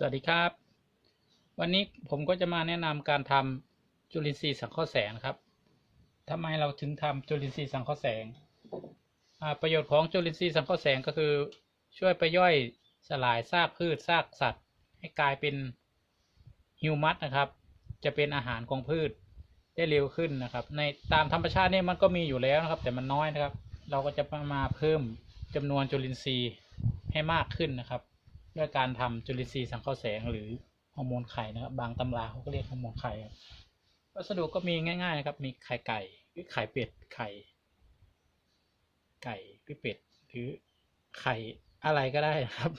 สวัสดีครับ วันนี้ผมก็จะมาแนะนำการทำจุลินทรีย์สังเคราะห์แสงครับทำไมเราถึงทำจุลินทรีย์สังเคราะห์แสง ประโยชน์ของจุลินทรีย์สังเคราะห์แสงก็คือ ช่วยไปย่อยสลายซากพืชซากสัตว์ ให้กลายเป็นฮิวมัสนะครับ จะเป็นอาหารของพืชได้เร็วขึ้นนะครับ ในตามธรรมชาติเนี่ยมันก็มีอยู่แล้วนะครับ แต่มันน้อยนะครับ เราก็จะมาเพิ่มจำนวนจุลินทรีย์ให้มากขึ้นนะครับ ด้วยการทำจุลินทรีย์สังเคราะห์แสงหรือฮอร์โมนไข่นะครับ บางตำราเขาก็เรียกฮอร์โมนไข่ครับวัสดุก็มีง่ายๆนะครับ มีไข่ไก่หรือไข่เป็ดไข่ ไก่หรือเป็ดหรือไข่อะไรก็ได้นะครับ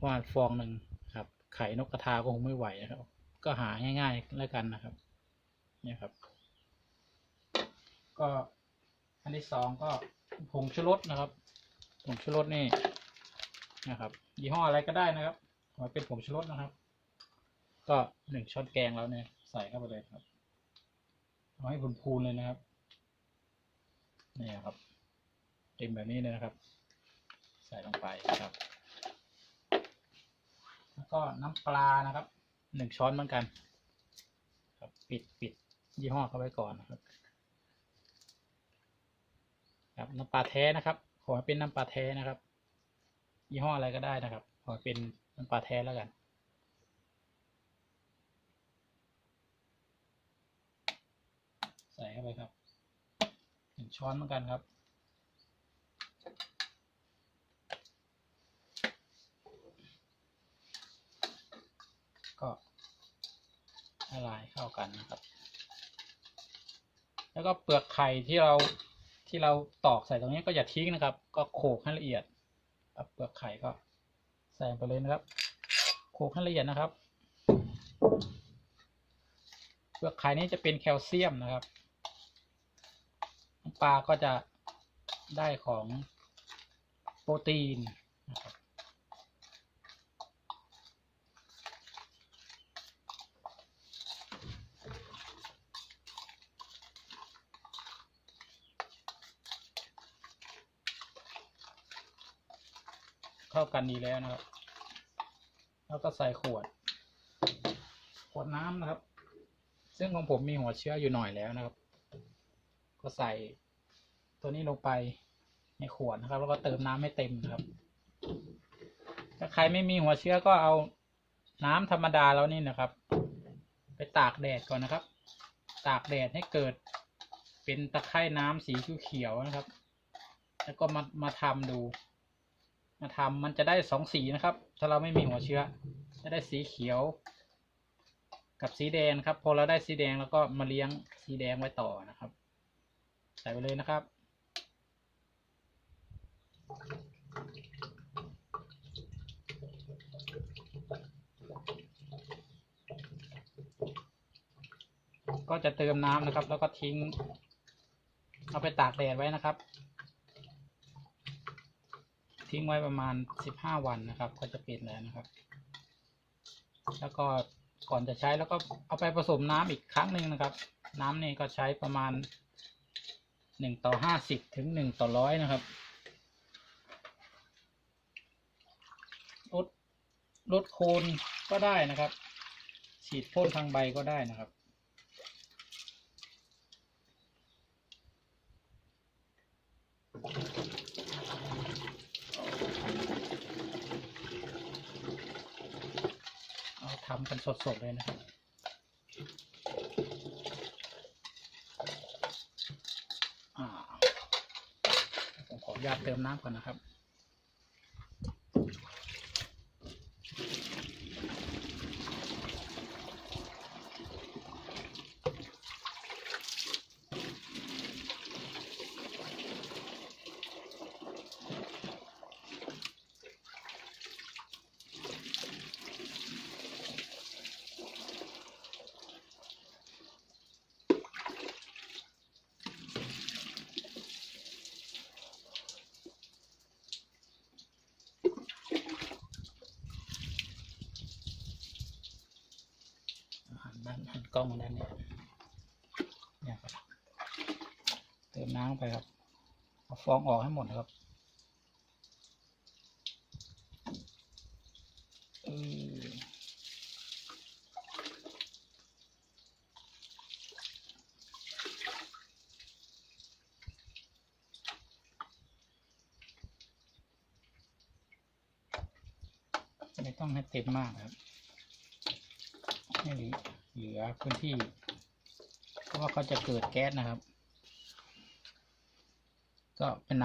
ประมาณฟองหนึ่งครับ ไข่นกกระทาก็คงไม่ไหวนะครับ ก็หาง่ายๆแล้วกันนะครับเนี่ยครับ ก็อันที่สองก็ผงชูรสนะครับผงชูรสนี่ นะครับ ยี่ห้ออะไรก็ได้นะครับขอให้เป็นผงชูรสนะครับ ก็หนึ่งช้อนแกงแล้วเนี่ยใส่เข้าไปเลยครับเอาให้พูนๆเลยนะครับนี่ครับเต็มแบบนี้เลยนะครับ ใส่ลงไปนะครับ แล้วก็น้ำปลานะครับหนึ่งช้อนเหมือนกัน ครับปิดปิดยี่ห้อเข้าไว้ก่อนนะครับครับน้ำปลาแท้นะครับ ขอให้เป็นน้ำปลาแท้นะครับ ยี่ห้ออะไรก็ได้นะครับ ขอเป็นน้ำปลาแท้แล้วกัน ใส่เข้าไปครับหนึ่งช้อนเหมือนกันครับก็ละลายเข้ากันนะครับ แล้วก็เปลือกไข่ที่เราที่เราตอกใส่ตรงนี้ก็อย่าทิ้งนะครับ ก็โขลกให้ละเอียด ครับเปลือกไข่ก็ใส่ไปเลยนะครับโขลกให้ละเอียดนะครับ เปลือกไข่นี้จะเป็นแคลเซียมนะครับปลาก็จะได้ของโปรตีนนะครับ เข้ากันดีแล้วนะครับ แล้วก็ใส่ขวด ขวดน้ำนะครับ ซึ่งของผมมีหัวเชื้ออยู่หน่อยแล้วนะครับ ก็ใส่ตัวนี้ลงไปในขวดนะครับ แล้วก็เติมน้ำให้เต็มนะครับ ถ้าใครไม่มีหัวเชื้อก็เอาน้ำธรรมดาแล้วนี่นะครับ ไปตากแดดก่อนนะครับ ตากแดดให้เกิดเป็นตะไคร่น้ำสีเขียวๆนะครับ แล้วก็มามาทำดู มาทำมันจะได้สองสีนะครับ ถ้าเราไม่มีหัวเชื้อ จะได้สีเขียว กับสีแดงครับ พอเราได้สีแดงแล้วก็มาเลี้ยงสีแดงไว้ต่อนะครับ ใส่ไปเลยนะครับก็จะเติมน้ำนะครับ แล้วก็ทิ้ง เอาไปตากแดดไว้นะครับ ทิ้งไว้ประมาณสิบห้าวันนะครับ ก็จะเปลี่ยนแล้วนะครับ แล้วก็ก่อนจะใช้แล้วก็เอาไปผสมน้ำอีกครั้งหนึ่งนะครับ น้ำนี่ก็ใช้ประมาณหนึ่งต่อห้าสิบถึงหนึ่งต่อร้อยนะครับลดลดโคนก็ได้นะครับ ฉีดพ่นทางใบก็ได้นะครับ เอาทำกันสดๆเลยนะครับผมขออนุญาตเติมน้ำก่อนนะครับ หันหันกล้องมาด้านนี้เนี่ยครับเติมน้ำไปครับเอาฟองออกให้หมดครับไม่ต้องให้เต็มมากครับ ไม่ดี เหลือพื้นที่ เพราะว่าเขาจะเกิดแก๊สนะครับ ก็ไปน